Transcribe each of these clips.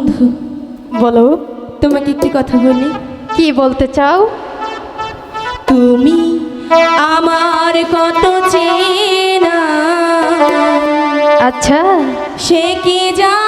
বন্ধু। বলো। তোমাকে একটি কথা বলি। কি বলতে চাও? তুমি আমার কত চেনা। আচ্ছা। সে কি জানো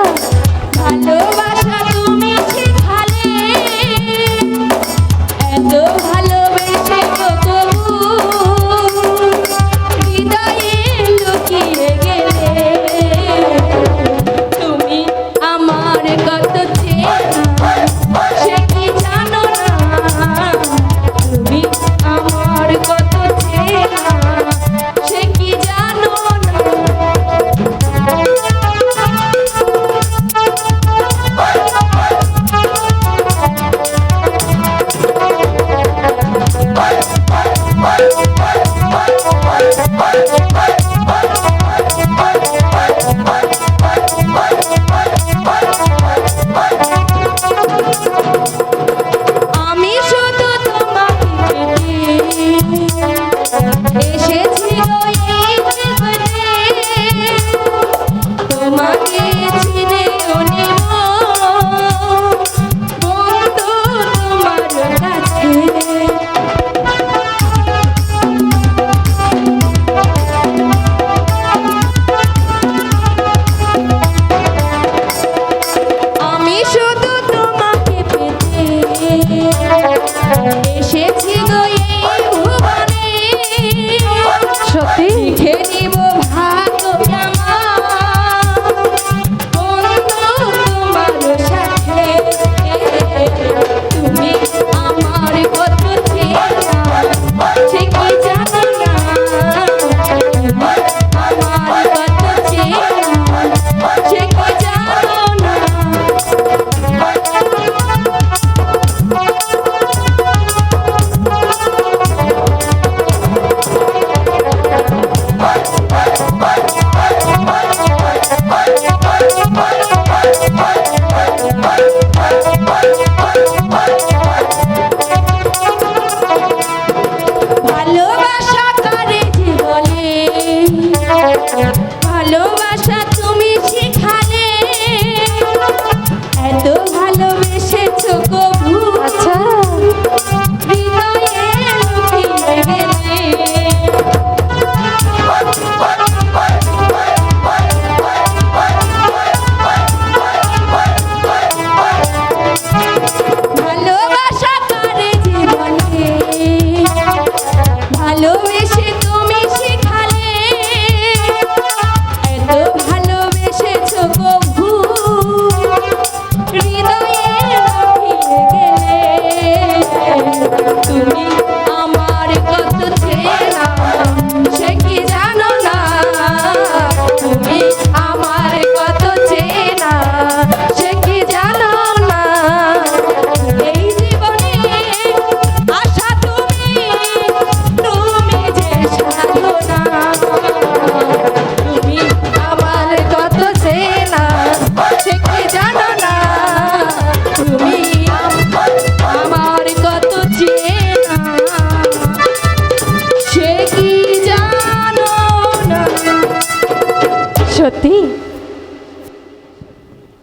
Hallelujah.